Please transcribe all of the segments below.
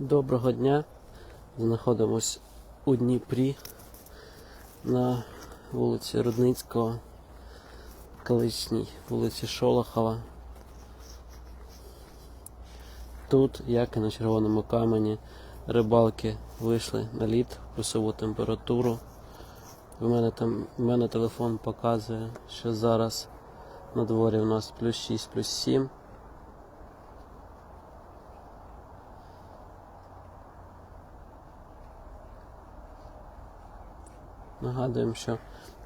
Доброго дня. Знаходимось у Дніпрі на вулиці Рудницького, колишній вулиці Шолохова. Тут, як і на червоному камені, рибалки вийшли на лід, плюсову температуру. У мене там у мене телефон показує, що зараз на дворі у нас плюс 6, плюс 7. Нагадуємо, що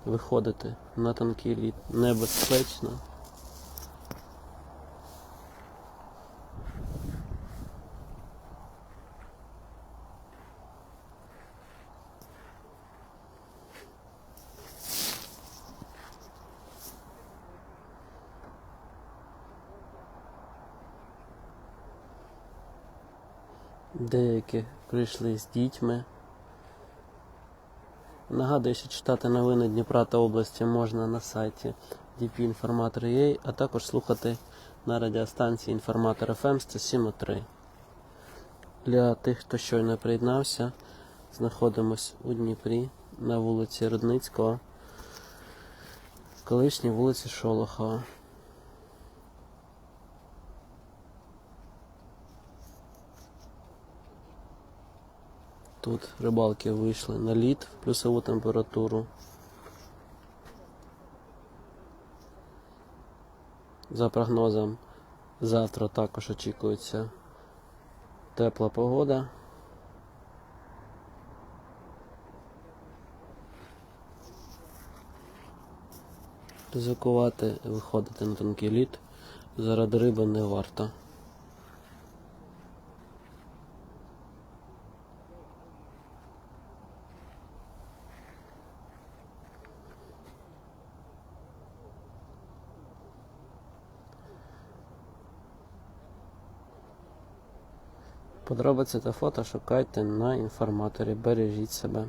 виходити на тонкий лід небезпечно. Деякі прийшли з дітьми. Нагадую, що читати новини Дніпра та області можна на сайті dpinformator.ua, а також слухати на радіостанції Інформатор FM 107.3. Для тих, хто щойно приєднався, знаходимось у Дніпрі на вулиці Рудницького, колишній вулиці Шолохова. Тут рибалки вийшли на лід в плюсову температуру. За прогнозом, завтра також очікується тепла погода. Ризикувати виходити на тонкий лід заради риби не варто. Подробиці та фото шукайте на інформаторі. Бережіть себе.